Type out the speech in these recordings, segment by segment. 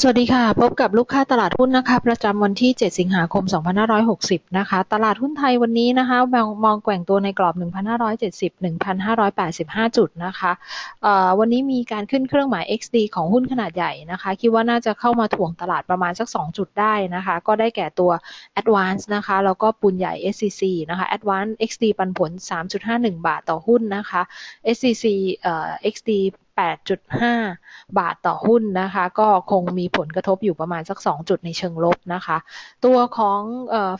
สวัสดีค่ะ พบกับลูกค้าตลาดหุ้นนะคะ ประจำวันที่ 7 สิงหาคม 2560 นะคะ ตลาดหุ้นไทยวันนี้นะคะ มองมองแกว่งตัวในกรอบ 1,570-1,585 จุดนะคะวันนี้มีการขึ้นเครื่องหมาย XD ของหุ้นขนาดใหญ่นะคะ คิดว่าน่าจะเข้ามาถ่วงตลาดประมาณสัก 2 จุดได้นะคะ ก็ได้แก่ตัว Advance นะคะ แล้วก็ปูนใหญ่ SCC นะคะ Advance XD ปันผล 3.51 บาทต่อหุ้นนะคะ SCC XD 8.5 บาทต่อหุ้นนะคะ ก็คงมีผลกระทบอยู่ประมาณสัก 2 จุดในเชิงลบนะคะ ตัวของ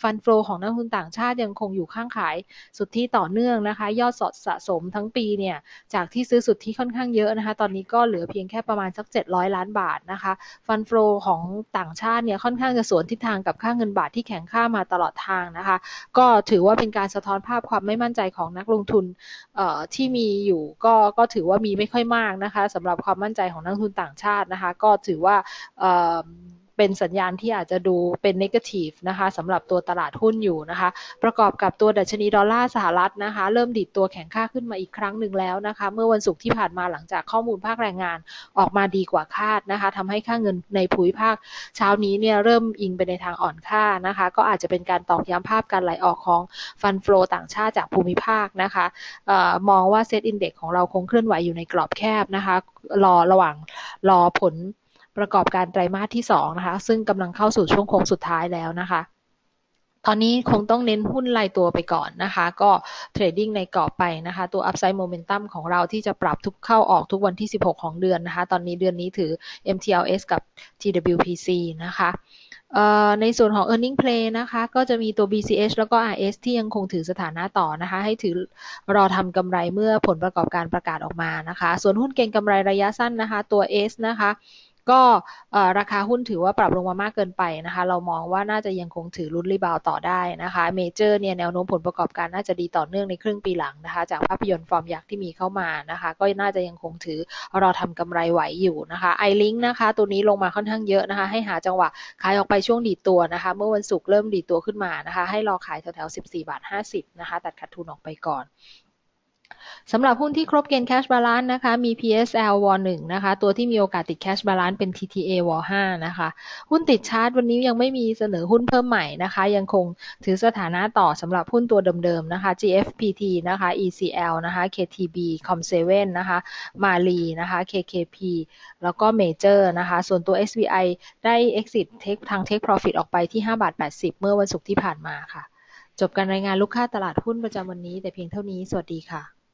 ฟันฟลของนักทุนต่างชาติยังคงอยู่ข้างขายสุดที่ต่อเนื่องนะคะ ยอดสดสะสมทั้งปีเนี่ย จากที่ซื้อสุดที่ค่อนข้างเยอะนะคะ ตอนนี้ก็เหลือเพียงแค่ประมาณสัก 700 ล้านบาทนะคะ ฟันฟลของต่างชาติเนี่ยค่อนข้างจะสวนทิศทางกับค่าเงินบาทที่แข็งค่ามาตลอดทางนะคะ ก็ถือว่าเป็นการสะท้อนภาพความไม่มั่นใจของนักลงทุนที่มีอยู่ก็ก็ถือว่ามีไม่ค่อยมากนะคะสำหรับความมั่นใจของนักทุนต่างชาตินะคะ ก็ถือว่า เป็นสัญญาณที่อาจจะดูเป็นนกาทีฟนะคะสำหรับตัวตลาดหุ้นอยู่นะคะ ประกอบกับตัวดัชนีดอลลาร์สหรัฐนะคะ เริ่มดิดตัวแข็งค่าขึ้นมาอีกครั้งหนึ่งแล้วนะคะ เมื่อวันศุกร์ที่ผ่านมาหลังจากข้อมูลภาคแรงงานออกมาดีกว่าคาดนะคะทำให้ค่าเงินในภูมิภาคเช้านี้เนี่ยเริ่มอิงไปในทางอ่อนค่านะคะ ก็อาจจะเป็นการตอกย้ำภาพการไหลออกของฟันฟลอต่างชาติจากภูมิภาคนะคะออมองว่าเซตอินเด็กของเราคงเคลื่อนไหวอยู่ในกรอบแคบนะคะ รอระหว่างรอผล ประกอบการไตรมาสที่2นะคะ ซึ่งกำลังเข้าสู่ช่วงโค้งสุดท้ายแล้วนะคะ ตอนนี้คงต้องเน้นหุ้นรายตัวไปก่อนนะคะ ก็เทรดดิ้งในกรอบไปนะคะ ตัว Upside Momentum ของเราที่จะปรับทุกเข้าออกทุกวันที่ 16 ของเดือนนะคะ ตอนนี้เดือนนี้ถือ MTLS กับ TWPC นะคะในส่วนของ earning play นะคะ ก็จะมีตัว BCH แล้วก็ RS ที่ยังคงถือสถานะต่อนะคะ ให้ถือรอทำกำไรเมื่อผลประกอบการประกาศออกมานะคะ ส่วนหุ้นเก่งกำไรระยะสั้นนะคะ ตัว S นะคะ ก็ราคาหุ้นถือว่าปรับลงมามากเกินไปนะคะ เรามองว่าน่าจะยังคงถือรุ่นรีบาวต่อได้นะคะ เมเจอร์เนี่ยแนวโน้มผลประกอบการน่าจะดีต่อเนื่องในครึ่งปีหลังนะคะ จากภาพยนตร์ฟอร์มยักษ์ที่มีเข้ามานะคะ ก็น่าจะยังคงถือรอทำกำไรไหวอยู่นะคะไอลิงนะคะ ตัวนี้ลงมาค่อนข้างเยอะนะคะ ให้หาจังหวะขายออกไปช่วงดีตัวนะคะ เมื่อวันศุกร์เริ่มดีตัวขึ้นมานะคะ ให้รอขายแถวๆ14บาท50นะคะ ตัดขาดทุนออกไปก่อน สำหรับหุ้นที่ครบเกณฑ์ cash balance นะคะ มี PSL ว1นะคะ ตัวที่มีโอกาสติด cash balance เป็น TTA ว5นะคะ หุ้นติดชาร์ตวันนี้ยังไม่มีเสนอหุ้นเพิ่มใหม่นะคะ ยังคงถือสถานะต่อสำหรับหุ้นตัวเดิมๆนะคะ GFPT นะคะ ECL นะคะ KTB Com7 นะคะ Mali นะคะ KKP แล้วก็ Major นะคะ ส่วนตัว SBI ได้ exit take ทาง take profit ออกไปที่5บาท80 เมื่อวันศุกร์ที่ผ่านมาค่ะ จบการรายงานลูกค้าตลาดหุ้นประจำวันนี้แต่เพียงเท่านี้ สวัสดีค่ะ